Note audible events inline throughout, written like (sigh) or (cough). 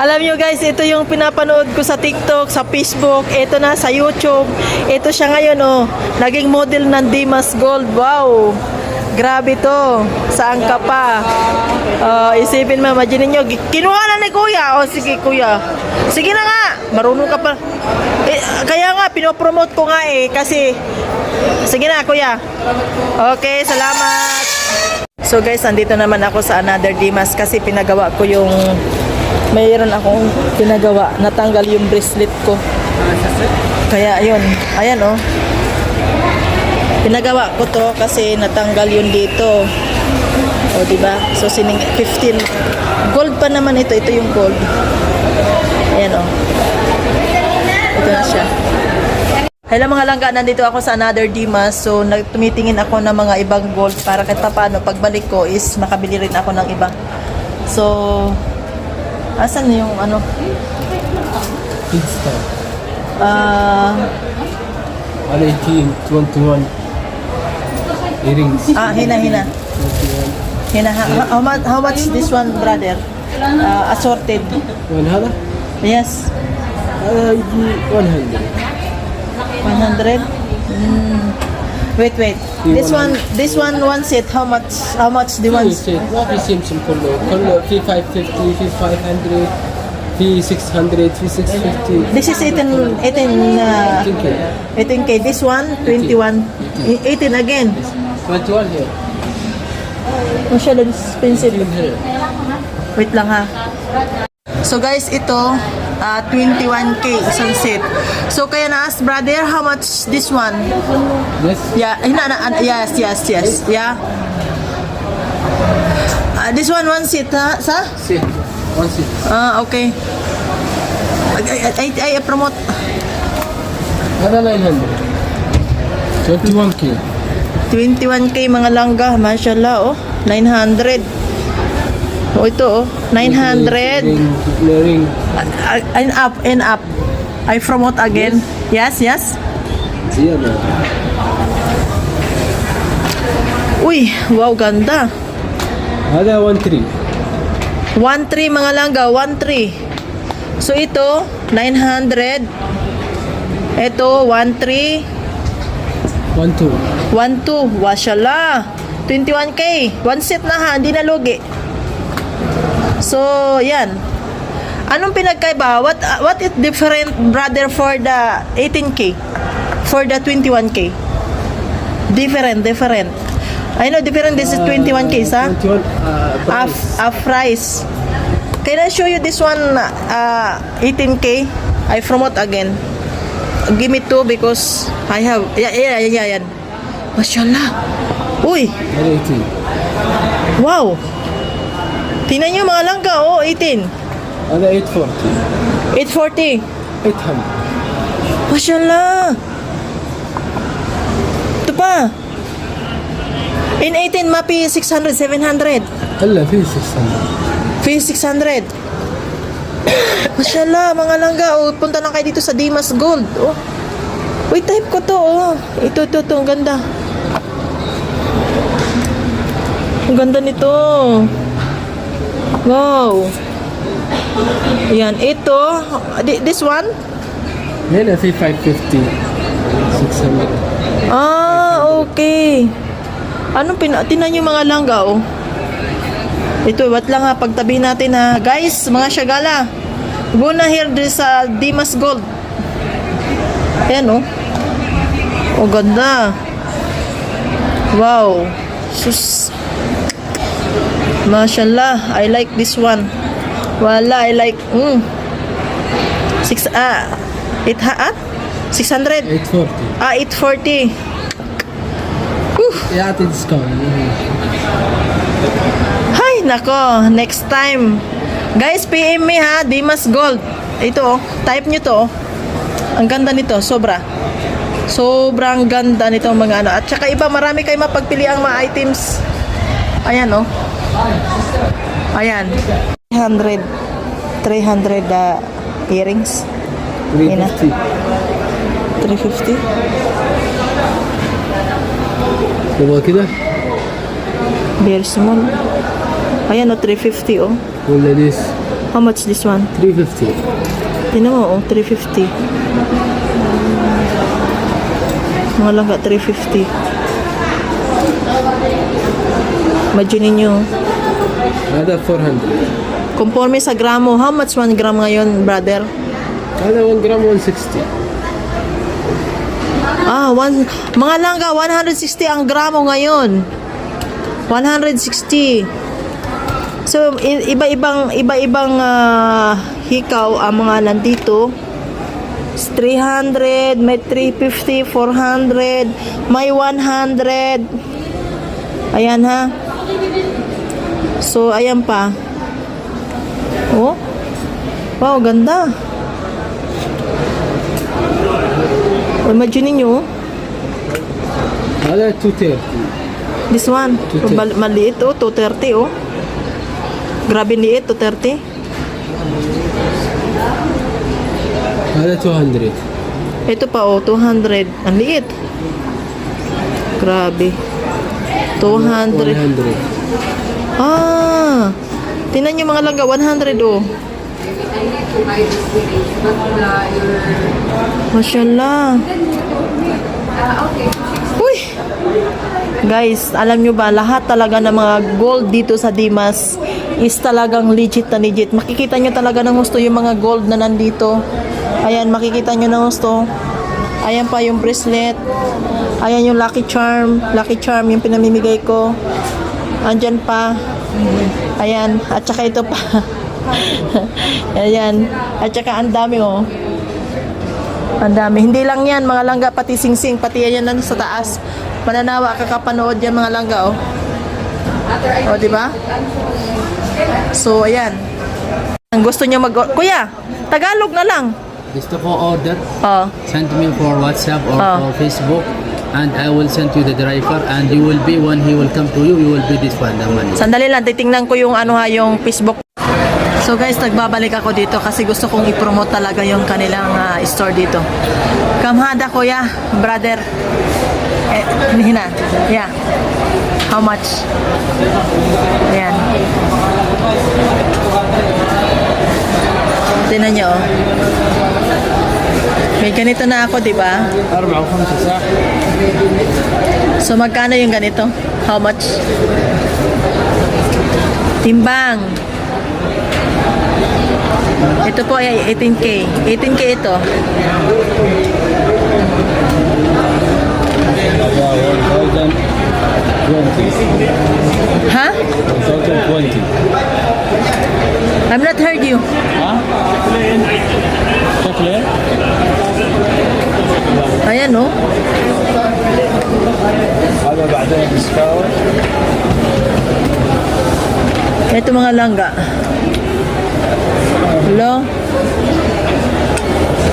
Alam nyo guys, ito yung pinapanood ko sa TikTok, sa Facebook, ito na sa YouTube. Ito siya ngayon oh, naging model ng Dimas Gold. Wow! Grabe to. Saan ka pa? Uh, isipin mo, imagine nyo, kinuha na ni kuya. O sige kuya. Sige na nga. Marunong ka pa. Eh, kaya nga, pinopromote ko nga eh. Kasi, sige na kuya. Okay, salamat. So guys, andito naman ako sa Another Dimas kasi pinagawa ko yung mayroon akong pinagawa. Natanggal yung bracelet ko. Kaya yun. Ayan oh. Pinagawa ko to kasi natanggal yun dito. O, di ba? So, sining 15. Gold pa naman ito. Ito yung gold. Ayan o. Ito na siya. Hello mga langga, nandito ako sa another Dimas. So, tumitingin ako ng mga ibang gold para kahit paano pagbalik ko is makabili rin ako ng iba. So, asan yung ano? Big star. Ah, 118, 21. Earrings. ah, hina, hina. 21. Hina, ha- how, much, how much this one, brother? Ah, assorted. وين هذا؟ Yes. هذا يجي 100. 100? Mm. Wait, wait. You This one, wanna- this one, one set. How much? How much the one? It's it. It's same simple low. Color fee 550, fee 500, fee 600, fee 650. This is 18, 18, uh, Thank you. 18k. This one, 21, 18 e, again. 21 here. Masyadong expensive. 18. Wait lang ha. So guys, ito Ah, uh, 21k isang set. So kaya na ask brother how much this one? Yes. Yeah, hina na uh, yes, yes, yes. Yeah. Uh, this one one seat ha, sa? Seat. One seat. Ah, uh, okay. I, I, I, I promote. Ano na 21k. 21k mga langga, mashallah oh. 900. Oh, ito oh. 900? And uh, uh, up, and up. I promote again. Yes, yes. Siya. Uy, wow, ganda. Ada 1-3. 1-3 mga langga, 1-3. So ito, 900. Ito, 1-3. 1-2. Washala. 21K. One set na ha, hindi na lugi. So, yan. Anong pinagkaiba? What uh, what is different brother for the 18k for the 21k? Different, different. I know different this is 21k, sa? Uh, uh, price. A, price. Can I show you this one uh, 18k? I promote again. Give me two because I have yeah yeah yeah yeah. Mashallah. Uy. 180. Wow. Tingnan nyo mga langga, oh, 18. Ano, 840. 840. 800. Masyallah. Ito pa. In 18, mapi 600, 700. Hala, fee 600. Fee 600. Masyallah, mga langga. Oh, punta lang kayo dito sa Dimas Gold. Oh. Uy, type ko to, oh. Ito, ito, ito. Ang ganda. Ang ganda nito. Wow. Yan, ito. This one? Yan, I 550. 600. Ah, okay. Anong pina... Tinan yung mga langga, oh. Ito, wat lang ha, pagtabi natin ha. Guys, mga syagala, guna here dito sa Dimas Gold. Ayan oh. Oh, ganda. Wow. Sus. Mashallah, I like this one. Wala, I like, mm. Six, ah, it ha, ah? 600? 840. Ah, 840. Whew. Yeah, it's gone. Hay, nako, next time. Guys, PM me ha, Dimas Gold. Ito oh, type nyo to oh. Ang ganda nito, sobra. Sobrang ganda nito mga ano. At saka iba, marami kayo mapagpili ang mga items. Ayan oh. Ayan. 300 300 uh, earrings. 350. 350. Lumaki na. Very small. Ayan o, oh, 350. Oh. This. How much this one? 350. Tinan mo oh, 350. Mga langga, 350. Medyo ninyo. Ada 400. Conforme sa gramo, how much 1 gram ngayon, brother? Ada 1 gram 160. Ah, one, mga langga, 160 ang gramo ngayon. 160. So, iba-ibang iba-ibang uh, hikaw ang mga nandito. 300, may 350, 400, may 100. Ayan ha. So, ayan pa. Oh. Wow, ganda. Imagine ninyo. Ano, 230. This one. 230. Mal maliit, oh. 230, oh. Grabe liit, 230. Ano, 200. Ito pa, oh. 200. Ang liit. Grabe. 200. 100 Ah! Tingnan nyo mga langga, 100 oh. Mashallah. Uy! Guys, alam nyo ba, lahat talaga ng mga gold dito sa Dimas is talagang legit na legit. Makikita nyo talaga ng gusto yung mga gold na nandito. Ayan, makikita nyo ng gusto. Ayan pa yung bracelet. Ayan yung lucky charm. Lucky charm yung pinamimigay ko. Andyan pa. Ayan. At saka ito pa. (laughs) Ayan. At saka ang dami oh. Ang dami. Hindi lang yan, mga langga, pati singsing, pati yan yan sa taas. Mananawa ka kapanood yan, mga langga, oh. O, di ba? So, ayan. Ang gusto niya mag... Kuya, Tagalog na lang. Gusto ko order, Oh. send me for WhatsApp or Ah. for Facebook and I will send you the driver and you will be when he will come to you, you will be this one, the money. Sandali lang, titingnan ko yung ano ha, yung Facebook. So guys, nagbabalik ako dito kasi gusto kong i-promote talaga yung kanilang ah, store dito. Kamhada kuya, brother. Eh, hina. Yeah. How much? Ayan. Tingnan nyo, oh. May ganito na ako, di ba? So magkano yung ganito? How much? Timbang. Ito po ay 18K. 18K ito. Ha? Huh? 20. I've not heard you. Huh? discount. Ito mga langga. Hello?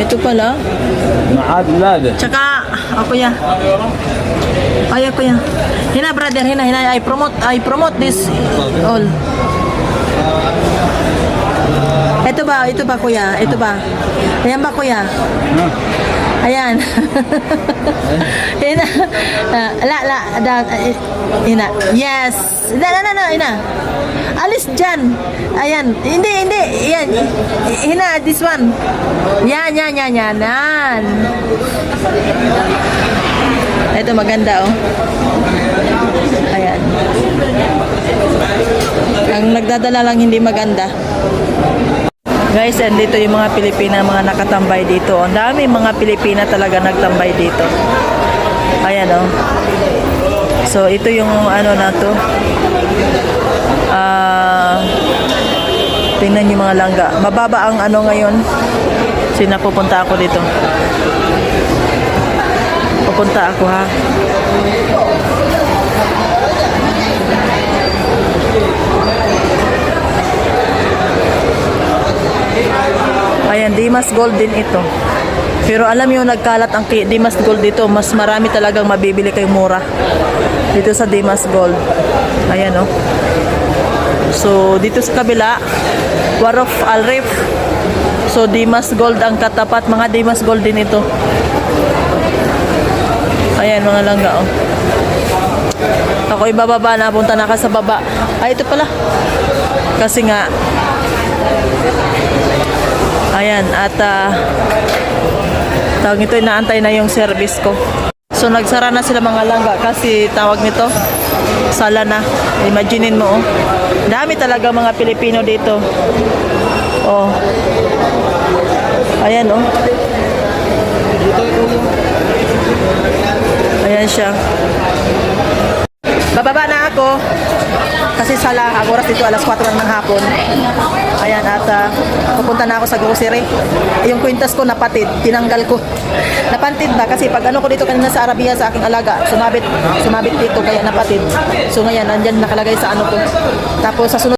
Ito pala. Maadlad. Tsaka, ako yan. Ay, ako yan. Hina brother, hina, hina. I promote, I promote this all. Ito ba, ito ba kuya? Ito ba? Ayan ba kuya? Huh? Ayan. (laughs) hina. Ah, la, la, da, eh, hina. Yes. Na, na, na, na, hina. Alis dyan. Ayan. Hindi, hindi. Yan. Hina, this one. Yan, yan, yan, yan. Yan. Ito maganda oh. Ayan. Ang nagdadala lang hindi maganda. Guys, and dito yung mga Pilipina mga nakatambay dito. Ang dami mga Pilipina talaga nagtambay dito. Ayan oh. So ito yung ano na to. Ah Tingnan yung mga langga. Mababa ang ano ngayon. Sina pupunta ako dito. Pupunta ako ha. Ayan, Dimas Gold din ito. Pero alam niyo nagkalat ang Dimas Gold dito, mas marami talagang mabibili kay mura. Dito sa Dimas Gold. Ayan oh. So, dito sa kabila, Warof Alrif. So, Dimas Gold ang katapat. Mga Dimas Gold din ito. Ayan, mga langga, oh. Ako ibababa na, punta na ka sa baba. Ay, ito pala. Kasi nga, Ayan, at ah, tawag nito, inaantay na yung service ko. So nagsara na sila mga langga kasi tawag nito, sala na. Imaginein mo oh. Dami talaga mga Pilipino dito. Oh. Ayan oh. Ayan siya. Bababa na ako. Kasi sala, ang oras dito alas 4 lang ng hapon. Ayan, at ah, pupunta na ako sa grocery. Yung kwintas ko napatid, tinanggal ko. Napantid ba? Kasi pag ano ko dito kanina sa Arabia sa aking alaga, sumabit, sumabit dito kaya napatid. So ngayon, nandyan nakalagay sa ano ko. Tapos sa sunod